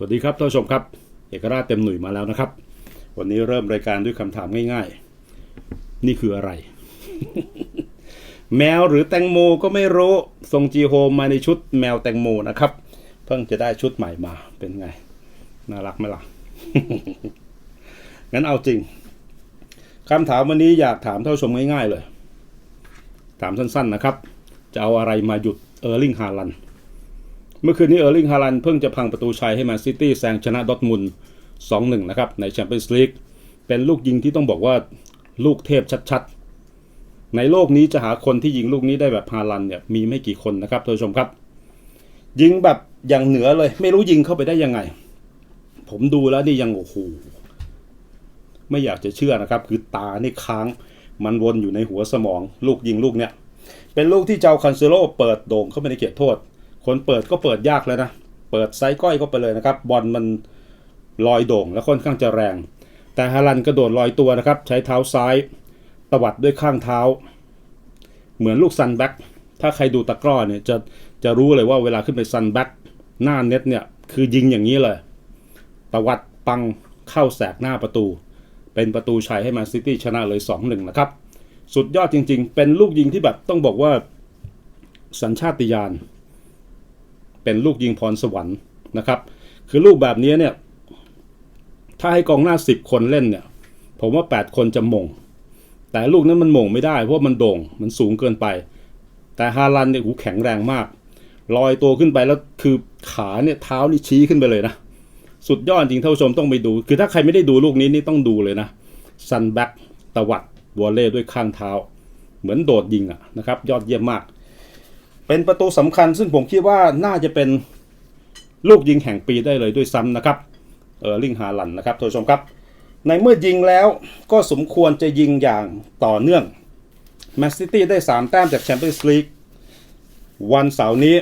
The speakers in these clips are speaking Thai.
สวัสดีครับท่านผู้ชมครับ เอกราชเต็มหนุ่ยมาแล้วนะครับ วันนี้เริ่มรายการด้วยคำถามง่ายๆ นี่คืออะไร แมวหรือแตงโมก็ไม่รู้ทรงจีโฮมมาในชุดแมวแตงโมนะครับ เพิ่งจะได้ชุดใหม่มาเป็นไง น่ารักไหมล่ะ งั้นเอาจริงคำถามวันนี้อยากถามท่านผู้ชมง่ายๆเลย ถามสั้นๆนะครับ จะเอาอะไรมาหยุดเออร์ลิงฮาลัน เมื่อคืนนี้เออร์ลิงฮาลันเพิ่งจะพังประตูชัยให้แมนซิตี้แซงชนะดอทมุนด์2-1 นะครับ ในแชมเปี้ยนส์ลีกเป็นลูกยิงที่ต้องบอกว่าลูกเทพชัดๆ ในโลกนี้จะหาคนที่ยิงลูกนี้ได้แบบฮาลันเนี่ยมีไม่กี่คนนะครับท่านผู้ชมครับ ยิงแบบอย่างเหนือเลย ไม่รู้ยิงเข้าไปได้ยังไง ผมดูแล้วนี่ยังโอ้โหไม่อยากจะเชื่อนะครับ คือตานี่ค้างมันวนอยู่ในหัวสมอง ลูกยิงลูกเนี่ยเป็นลูกที่เจ้าคันเซโลเปิดโด่งเข้าไปในเขตโทษ คนเปิดก็เปิดยากแล้วนะ เปิดไซก้อยเข้าไปเลยนะครับ บอลมันลอยโด่งและค่อนข้างจะแรง แต่ฮาลันกระโดดลอยตัวนะครับ ใช้เท้าซ้ายตวัดด้วยข้างเท้า เหมือนลูกซันแบ็กถ้าใครดูตะกร้อเนี่ยจะจะรู้เลยว่าเวลาขึ้นไปซันแบ็กหน้าเน็ตเนี่ยคือยิงอย่างนี้เลย ตวัดปังเข้าแสกหน้าประตู เป็นประตูชัยให้แมนซิตี้ชนะเลย 2-1 นะครับ สุดยอดจริง ๆ เป็นลูกยิงที่แบบต้องบอกว่าสัญชาติญาณ เป็นลูกยิงพรสวรรค์นะครับ คือลูกแบบนี้เนี่ย ถ้าให้กองหน้า 10 คนเล่นเนี่ย ผมว่า 8 คนจะมง แต่ลูกนั้นมันมงไม่ได้ เพราะมันโด่ง มันสูงเกินไป แต่ฮาลันเนี่ยหูแข็งแรงมาก ลอยตัวขึ้นไปแล้วคือขาเนี่ยเท้านี่ชี้ขึ้นไปเลยนะ สุดยอดจริงท่านผู้ชมต้องไปดู คือถ้าใครไม่ได้ดูลูกนี้นี่ต้องดูเลยนะซันแบ็กตะวัดวอลเล่ด้วยข้างเท้า เหมือนโดดยิงอะนะครับ ยอดเยี่ยมมาก เป็นประตูสำคัญซึ่งผมคิดว่าน่าจะเป็นลูกยิงแห่งปีได้เลยด้วยซ้ำนะครับเออลิงฮาลันนะครับท่านผู้ชมครับ ในเมื่อยิงแล้วก็สมควรจะยิงอย่างต่อเนื่องแมนซิตี้ได้ 3 แต้มจากแชมเปี้ยนส์ลีกวันเสาร์นี้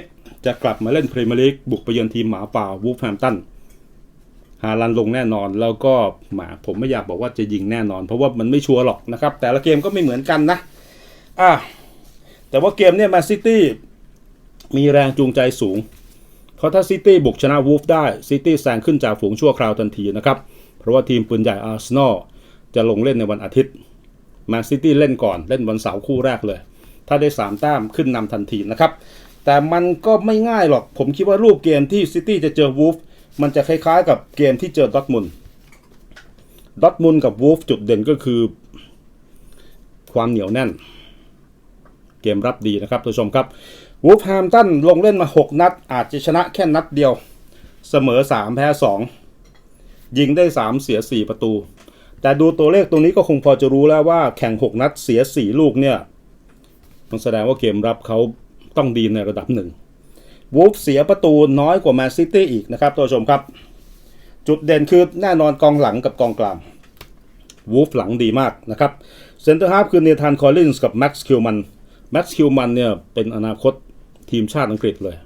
จะกลับมาเล่นพรีเมียร์ลีกบุกไปเยือนทีมหมาป่าวูฟแฮมตันฮาลันลงแน่นอนแล้วก็หมาผมไม่อยากบอกว่าจะยิงแน่นอน เพราะว่ามันไม่ชัวร์หรอกนะครับ แต่ละเกมก็ไม่เหมือนกันนะอะแต่ว่าเกมเนี่ยแมนซิตี้ มีแรงจูงใจสูง เพราะถ้าซิตี้บุกชนะวูฟได้ซิตี้แซงขึ้นจากฝูงชั่วคราวทันทีนะครับเพราะว่าทีมปืนใหญ่อาร์เซนอลจะลงเล่นในวันอาทิตย์แมนซิตี้เล่นก่อนเล่นวันเสาร์คู่แรกเลย ถ้าได้ 3 แต้มขึ้นนำทันทีนะครับ แต่มันก็ไม่ง่ายหรอก ผมคิดว่ารูปเกมที่ซิตี้จะเจอวูฟมันจะคล้ายๆ กับเกมที่เจอดอทมุนดอทมุนกับวูฟจุดเด่นก็คือ ความเหนียวแน่น เกมรับดีนะครับท่านผู้ชมครับ วูฟแฮมตันลงเล่นมา 6 นัด อาจจะชนะแค่นัดเดียว เสมอ 3 แพ้ 2 ยิงได้ 3 เสีย 4 ประตู แต่ดูตัวเลขตรงนี้ก็คงพอจะรู้แล้วว่าแข่ง 6 นัดเสีย 4 ลูกเนี่ยต้องแสดงว่าเกมรับเขาต้องดีในระดับหนึ่งวูฟเสียประตูน้อยกว่าแมนซิตี้อีกนะครับท่านผู้ชมครับ จุดเด่นคือแน่นอนกองหลังกับกองกลางวูฟหลังดีมากนะครับเซนเตอร์ฮาฟคือเนธานคอลลินส์กับแม็กซ์คิวมันแม็กซ์คิวมันเนี่ยเป็นอนาคต ทีมชาติอังกฤษเลย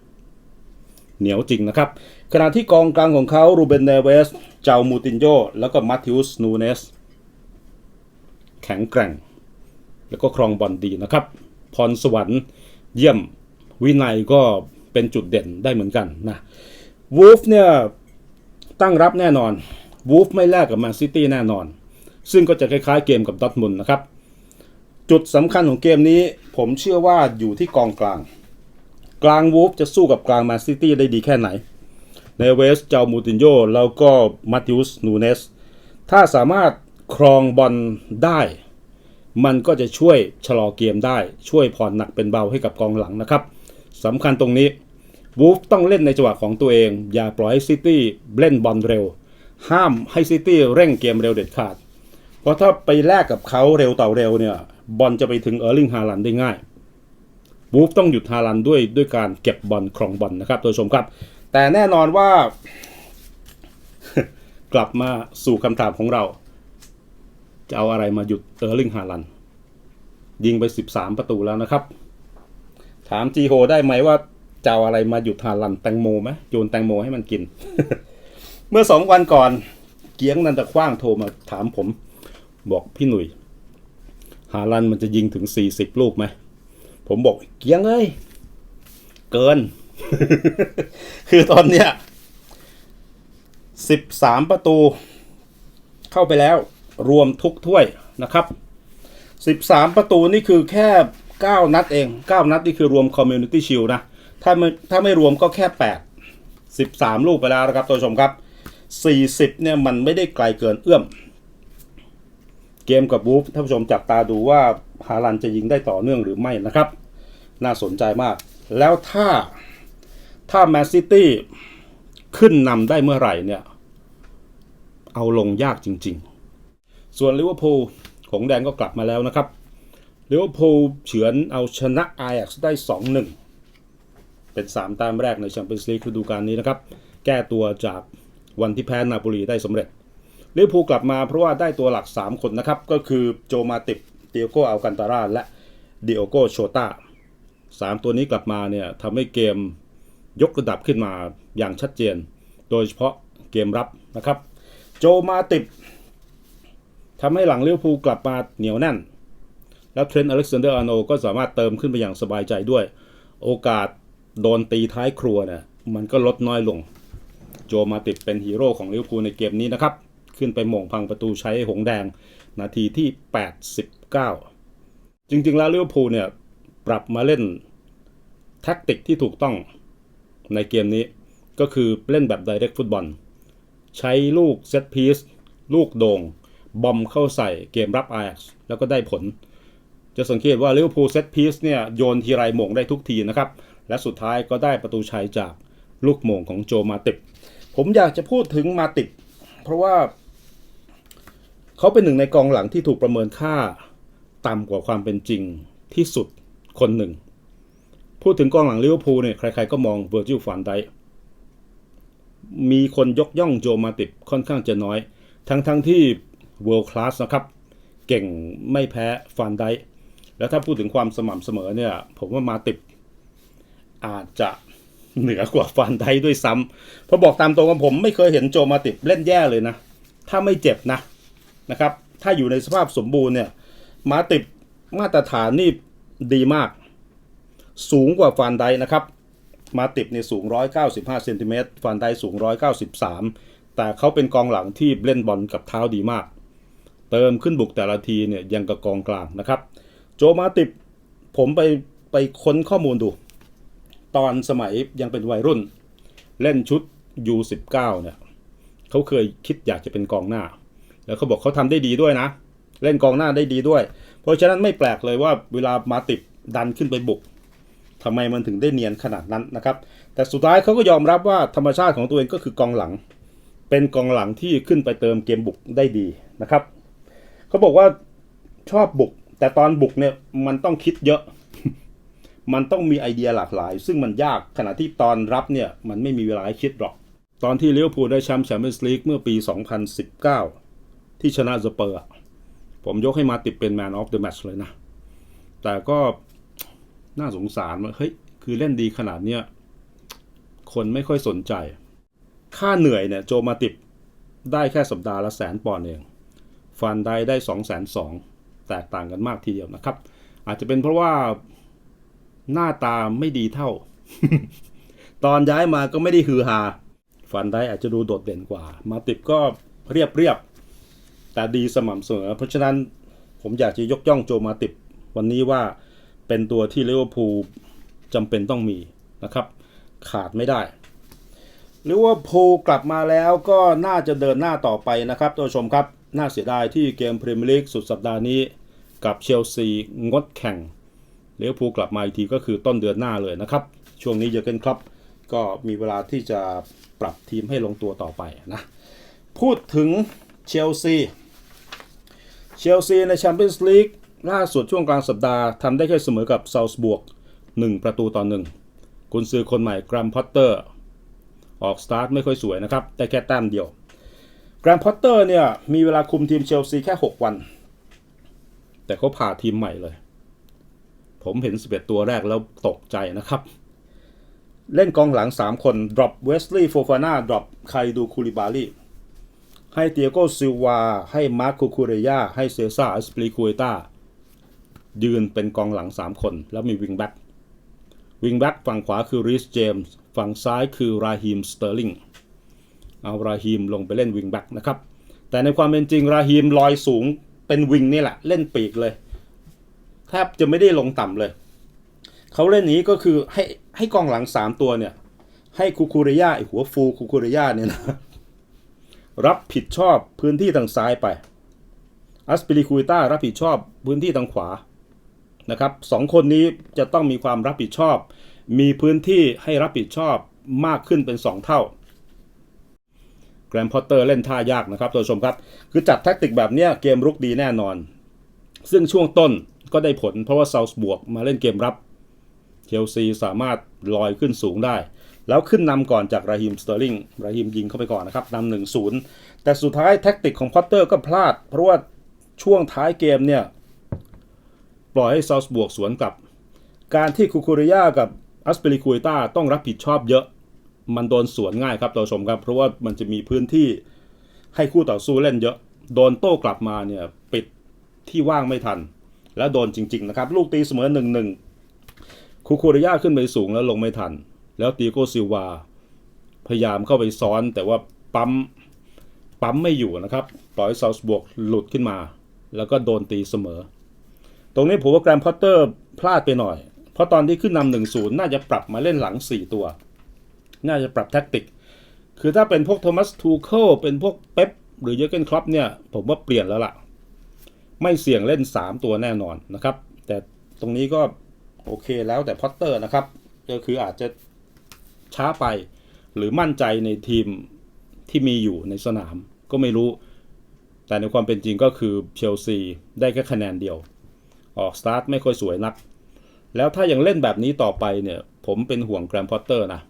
เหนียวจริงนะครับ ขณะที่กองกลางของเขารูเบนเนเวส เจ้ามูตินโยแล้วก็มัตติอุสนูเนส แข็งแกร่ง แล้วก็ครองบอลดีนะครับ พรสวรรค์เยี่ยมวินัยก็เป็นจุดเด่นได้เหมือนกันนะวูฟเนี่ยตั้งรับแน่นอนวูฟไม่แลกกับแมนซิตี้แน่นอน ซึ่งก็จะคล้ายๆเกมกับดอทมุนนะครับ จุดสำคัญของเกมนี้ผมเชื่อว่าอยู่ที่กองกลาง กลางวูฟจะสู้กับกลางแมนซิตี้ได้ดีแค่ไหน ในเวสเจ้ามูตินโยแล้วก็มาติอุสนูเนส ถ้าสามารถครองบอลได้ มันก็จะช่วยชะลอเกมได้ ช่วยผ่อนหนักเป็นเบาให้กับกองหลังนะครับสำคัญตรงนี้วูฟต้องเล่นในจังหวะของตัวเอง อย่าปล่อยให้ซิตี้เล่นบอลเร็ว ห้ามให้ซิตี้เร่งเกมเร็วเด็ดขาด เพราะถ้าไปแลกกับเขาเร็วต่อเร็วเนี่ยบอลจะไปถึงเออร์ลิงฮาลันได้ง่าย วูฟต้องหยุดฮาลันด้วยด้วยการเก็บบอลครองบอลนะครับท่านผู้ชมครับ แต่แน่นอนว่ากลับมาสู่คำถามของเรา จะเอาอะไรมาหยุดเออร์ลิงฮาลัน ยิงไป 13 ประตูแล้วนะครับ ถามจีโฮได้ไหมว่าจะเอาอะไรมาหยุดฮาลันแตงโมไหมโยนแตงโมให้มันกิน เมื่อสองวันก่อนเกียงนันตะคว้างโทรมาถามผม บอกพี่หนุ่ยฮาลันมันจะยิงถึง 40 ลูกไหม ผมบอกเกียงเอ้ยเกิน คือตอนเนี้ย13ประตู เข้าไปแล้ว รวมทุกถ้วยนะครับ13ประตูนี่คือแค่9นัดเอง9นัดนี่คือรวม Community Shield นะถ้าไม่ถ้าไม่รวมก็แค่8 13ลูกไปแล้วนะครับท่านชมครับ40เนี่ยมันไม่ได้ไกลเกินเอื้อม เกมกับวูฟท่านผู้ชมจับตาดูว่าฮาลันจะยิงได้ต่อเนื่องหรือไม่นะครับ น่าสนใจมาก แล้วถ้าถ้าแมนซิตี้ขึ้นนำได้เมื่อไหร่เนี่ย เอาลงยากจริง ๆ ส่วนลิเวอร์พูลหงแดงก็กลับมาแล้วนะครับลิเวอร์พูลเฉือนเอาชนะไอ a อ็กซ์ได้ 2-1 เป็น 3 แต้มแรกในแชมเปี้ยนส์ลีกฤดูกาลนี้นะครับ แก้ตัวจากวันที่แพ้นาโปลีได้สำเร็จ ลิเวอร์พูลกลับมาเพราะว่าได้ตัวหลัก 3 คนนะครับ ก็คือโจมาติบเตียโกอัลกันตาราและเดิโอโกโชตาสามตัวนี้กลับมาเนี่ยทำให้เกมยกระดับขึ้นมาอย่างชัดเจน โดยเฉพาะเกมรับนะครับ โจมาติบทำให้หลังลิเวอร์พูกลับมาเหนียวแน่น แล้วเทรนต์อเล็กซานเดอร์อาโนก็สามารถเติมขึ้นไปอย่างสบายใจด้วย โอกาสโดนตีท้ายครัวเนี่ยมันก็ลดน้อยลง โจมาติดเป็นฮีโร่ของลิเวอร์พูลในเกมนี้นะครับ ขึ้นไปหม่งพังประตูใช้หงแดง นาทีที่ 89 จริงๆ แล้วลิเวอร์พูลเนี่ย ปรับมาเล่นแท็กติกที่ถูกต้องในเกมนี้ก็คือเล่นแบบ direct ฟุตบอล ใช้ลูกเซตพีซลูกโดง่งบอมเข้าใส่เกมรับ Ajax แล้วก็ได้ผล จะสังเกตว่าลิเวอร์พูลเซตพีซเนี่ยโยนทีไรหม่งได้ทุกทีนะครับ และสุดท้ายก็ได้ประตูชัยจากลูกโมงของโจมาติบผมอยากจะพูดถึงมาติบเพราะว่า เขาเป็นหนึ่งในกองหลังที่ถูกประเมินค่าต่ำกว่าความเป็นจริงที่สุดคนหนึ่ง พูดถึงกองหลังลิเวอร์พูลเนี่ยใครๆก็มองเวอร์จิลฟันไดมีคนยกย่องโจมาติบค่อนข้างจะน้อย ทั้งๆทที่ world class นะครับ เก่งไม่แพ้ฟันไดแล้วถ้าพูดถึงความสม่ำเสมอเนี่ย ผมว่ามาติบอาจจะเหนือกว่าฟันไดด้วยซ้ำเพราะบอกตามตรงว่าผมไม่เคยเห็นโจมาติบเล่นแย่เลยนะ ถ้าไม่เจ็บนะ นะครับ ถ้าอยู่ในสภาพสมบูรณ์เนี่ยมาติบมาตรฐานนี่ดีมาก สูงกว่าฟันไดนะครับ มาติบเนี่ยสูง 195เซนติเมตรฟันไดสูง 193 แต่เขาเป็นกองหลังที่เล่นบอลกับเท้าดีมาก เติมขึ้นบุกแต่ละทีเนี่ยยังกับกองกลางนะครับ โจมาติบผมไปไปค้นข้อมูลดู ตอนสมัยยังเป็นวัยรุ่น เล่นชุด U19 เนี่ยเขาเคยคิดอยากจะเป็นกองหน้า แล้วเขาบอกเขาทำได้ดีด้วยนะ เล่นกองหน้าได้ดีด้วย เพราะฉะนั้นไม่แปลกเลยว่าเวลามาติบดันขึ้นไปบุกทำไมมันถึงได้เนียนขนาดนั้นนะครับ แต่สุดท้ายเขาก็ยอมรับว่าธรรมชาติของตัวเองก็คือกองหลัง เป็นกองหลังที่ขึ้นไปเติมเกมบุกได้ดีนะครับเขาบอกว่าชอบบุก แต่ตอนบุกเนี่ยมันต้องคิดเยอะมันต้องมีไอเดียหลากหลาย ซึ่งมันยากขณะที่ตอนรับเนี่ย มันไม่มีเวลาให้คิดหรอก ตอนที่เลิเวพูได้แชมป์แชมเปี้ยนส์ลีกเมื่อปี 2019 ที่ชนะสเปอร์ผมยกให้มาติดเป็น Man of the Match เลยนะ แต่ก็น่าสงสารว่าเฮ้ย คือเล่นดีขนาดเนี้ย คนไม่ค่อยสนใจ ค่าเหนื่อยเนี่ย โจมาติบได้แค่สัปดาห์ละแสนปอนด์เอง ฟันได้ได้สองแสนสองแตกต่างกันมากทีเดียวนะครับ อาจจะเป็นเพราะว่าหน้าตาไม่ดีเท่า ตอนย้ายมาก็ไม่ได้ฮือฮาฟันได้อาจจะดูโดดเด่นกว่า มาติบก็เรียบเรียบ แต่ดีสม่ำเสมอเพราะฉะนั้นผมอยากจะยกย่องโจมาติบวันนี้ว่าเป็นตัวที่ลิเวอร์พูลจำเป็นต้องมีนะครับ ขาดไม่ได้ลิเวอร์พูลกลับมาแล้วก็น่าจะเดินหน้าต่อไปนะครับท่านผู้ชมครับ น่าเสียดายที่เกมพรีเมียร์ลีกสุดสัปดาห์นี้ กับเชลซีงดแข่งลิเวอร์พูลกลับมาอีกทีก็คือต้นเดือนหน้าเลยนะครับ ช่วงนี้เยอร์เกินครับ ก็มีเวลาที่จะปรับทีมให้ลงตัวต่อไปนะ พูดถึง เชลซี เชลซีในแชมเปี้ยนส์ลีกล่าสุดช่วงกลางสัปดาห์ทำได้แค่เสมอกับเซาส์บวก 1 ประตูต่อหนึ่งกุนซือคนใหม่กรัมพอตเตอร์ ออกสตาร์ทไม่ค่อยสวยนะครับ แต่แค่แต้มเดียวกรัมพอตเตอร์เนี่ย มีเวลาคุมทีมเชลซีแค่ 6 วัน แต่เขาผ่าทีมใหม่เลย ผมเห็น 11 ตัวแรกแล้วตกใจนะครับ เล่นกองหลัง 3 คนดรอปเวสลีย์โฟฟาน่าดรอปไคดูคูลิบาลี ให้เตียโกซิวา ให้มาร์คคูคูเรยาให้เซซ่าอสปลีคูเอตายืนเป็นกองหลัง 3 คน แล้วมีวิงแบ็กวิงแบ็กฝั่งขวาคือริสเจมส์ฝั่งซ้ายคือราฮิมสเตอร์ลิงเอาราฮีมลงไปเล่นวิงแบ็กนะครับ แต่ในความเป็นจริงราฮีมลอยสูงเป็นวิงนี่แหละ เล่นปีกเลยแทบจะไม่ได้ลงต่ำเลย เขาเล่นนี้ก็คือให้ให้กองหลัง 3 ตัวเนี่ย ให้คูคูเรยาไอหัวฟูคูคูเรยาเนี่ยนะ รับผิดชอบพื้นที่ทางซ้ายไปอัสปิลิคุยต้ารับผิดชอบพื้นที่ทางขวานะครับสองคนนี้จะต้องมีความรับผิดชอบ มีพื้นที่ให้รับผิดชอบมากขึ้นเป็น 2 เท่าแกรมพอตเตอร์เล่นท่ายากนะครับท่านผู้ชมครับ คือจัดแท็กติกแบบเนี้ยเกมรุกดีแน่นอน ซึ่งช่วงต้นก็ได้ผลเพราะว่าเซาส์บวกมาเล่นเกมรับเชลซีสามารถลอยขึ้นสูงได้ แล้วขึ้นนำก่อนจากราฮิมสเตอร์ลิงราฮิมยิงเข้าไปก่อนนะครับนำหนึ่งศูนย์แต่สุดท้ายแท็กติกของพอตเตอร์ก็พลาด เพราะว่าช่วงท้ายเกมเนี่ยปล่อยให้ซาส์บวกสวนกลับ การที่คูคูริยากับอัสเปริคุยต้าต้องรับผิดชอบเยอะ มันโดนสวนง่ายครับท่าชมครับ เพราะว่ามันจะมีพื้นที่ให้คู่ต่อสู้เล่นเยอะ โดนโต้กลับมาเนี่ยปิดที่ว่างไม่ทัน แล้วโดนจริง ๆ นะครับ ลูกตีเสมอหนึ่งหนึ่งคูคูริยาขึ้นไปสูงแล้วลงไม่ทัน แล้วตีโกซิลวาพยายามเข้าไปซ้อนแต่ว่าปั๊มปั๊มไม่อยู่นะครับปล่อยซาวส์บวกหลุดขึ้นมา แล้วก็โดนตีเสมอ ตรงนี้ผมว่าแกรมพอตเตอร์พลาดไปหน่อย เพราะตอนที่ขึ้นนำหนึ่งศูนย์น่าจะปรับมาเล่นหลัง 4 ตัว น่าจะปรับแท็กติก คือถ้าเป็นพวกโทมัสทูเคิลเป็นพวกเป๊ปหรือเยอร์เกนครอปเนี่ย ผมว่าเปลี่ยนแล้วล่ะ ไม่เสี่ยงเล่น 3 ตัวแน่นอนนะครับ แต่ตรงนี้ก็โอเคแล้วแต่พอตเตอร์นะครับก็คืออาจจะ ช้าไป หรือมั่นใจในทีมที่มีอยู่ในสนามก็ไม่รู้ แต่ในความเป็นจริงก็คือเชลซีได้แค่คะแนนเดียว ออกสตาร์ทไม่ค่อยสวยนัก แล้วถ้ายังเล่นแบบนี้ต่อไปเนี่ย ผมเป็นห่วงแกรมพอตเตอร์นะ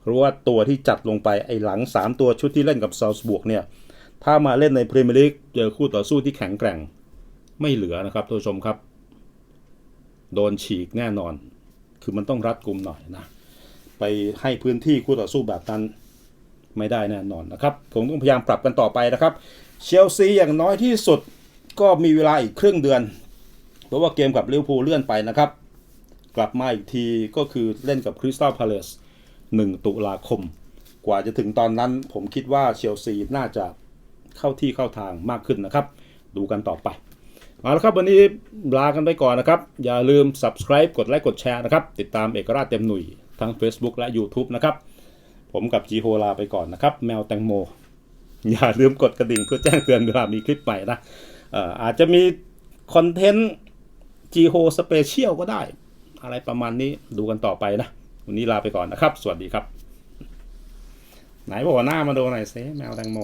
เพราะว่าตัวที่จัดลงไปไอ้หลัง 3 ตัวชุดที่เล่นกับซาลส์บวกเนี่ย ถ้ามาเล่นในพรีเมียร์ลีกเจอคู่ต่อสู้ที่แข็งแกร่ง ไม่เหลือนะครับท่านผู้ชมครับ โดนฉีกแน่นอน คือมันต้องรัดกุมหน่อยนะ ไปให้พื้นที่คู่ต่อสู้แบบนั้นไม่ได้แน่นอนนะครับผมต้องพยายามปรับกันต่อไปนะครับ เชลซีอย่างน้อยที่สุดก็มีเวลาอีกครึ่งเดือน เพราะว่าเกมกับลิเวอร์พูลเลื่อนไปนะครับ กลับมาอีกทีก็คือเล่นกับคริสตัลพาเลส1ตุลาคม กว่าจะถึงตอนนั้นผมคิดว่าเชลซีน่าจะเข้าที่เข้าทางมากขึ้นนะครับ ดูกันต่อไปเอาละครับวันนี้ลากันไปก่อนนะครับ อย่าลืม subscribe กดไลค์กดแชร์นะครับ ติดตามเอกราชเต็มหนุ่ย ทั้ง Facebook และ YouTube นะครับ ผมกับจีโฮลาไปก่อนนะครับ แมวแตงโม อย่าลืมกดกระดิ่งเพื่อแจ้งเตือนเวลามีคลิปใหม่นะเอ่ออาจจะมีคอนเทนต์จีโฮสเปเชียลก็ได้ อะไรประมาณนี้ดูกันต่อไปนะ วันนี้ลาไปก่อนนะครับ สวัสดีครับ ไหนบอกว่าหน้ามาดูหน่อยเซแมวแตงโม